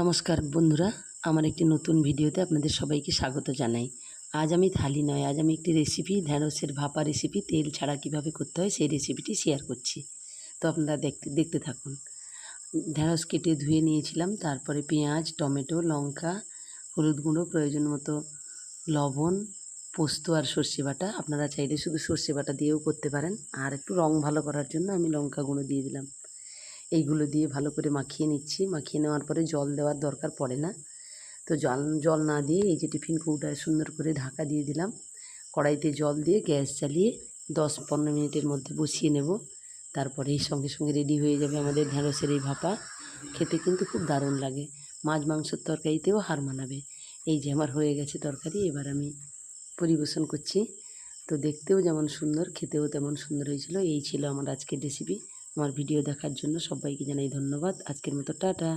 নমস্কার বন্ধুরা, আমার একটি নতুন ভিডিওতে আপনাদের সবাইকে স্বাগত জানাই। আজ আমি থালি নয়, আজ আমি একটি রেসিপি ঢ্যাঁড়সের ভাপা রেসিপি তেল ছাড়া কীভাবে করতে হয় সেই রেসিপিটি শেয়ার করছি। তো আপনারা দেখতে দেখতে থাকুন। ঢ্যাঁড়স কেটে ধুয়ে নিয়েছিলাম, তারপরে পেঁয়াজ, টমেটো, লঙ্কা, হলুদ গুঁড়ো, প্রয়োজন মতো লবণ, পোস্ত আর সর্ষে বাটা। আপনারা চাইলে শুধু সর্ষে বাটা দিয়েও করতে পারেন। আর একটু রং ভালো করার জন্য আমি লঙ্কা গুঁড়ো দিয়ে দিলাম। এইগুলো দিয়ে ভালো করে মাখিয়ে নিচ্ছি। মাখিয়ে নেওয়ার পরে জল দেওয়ার দরকার পড়ে না। তো জল জল না দিয়ে এই যে টিফিন কৌটায় সুন্দর করে ঢাকা দিয়ে দিলাম। কড়াইতে জল দিয়ে গ্যাস চালিয়ে দশ পনেরো মিনিটের মধ্যে বসিয়ে নেব। তারপরে এই সঙ্গে সঙ্গে রেডি হয়ে যাবে আমাদের ঢ্যাঁড়সের এই ভাপা। খেতে কিন্তু খুব দারুণ লাগে। মাছ মাংসের তরকারিতেও হার মানাবে। এই যে আমার হয়ে গেছে তরকারি, এবার আমি পরিবেশন করছি। তো দেখতেও যেমন সুন্দর, খেতেও তেমন সুন্দর হয়েছিল। এই ছিল আমার আজকের রেসিপি আমার ভিডিও দেখার জন্য সবাইকে জানাই ধন্যবাদ। আজকের মতো টাটা।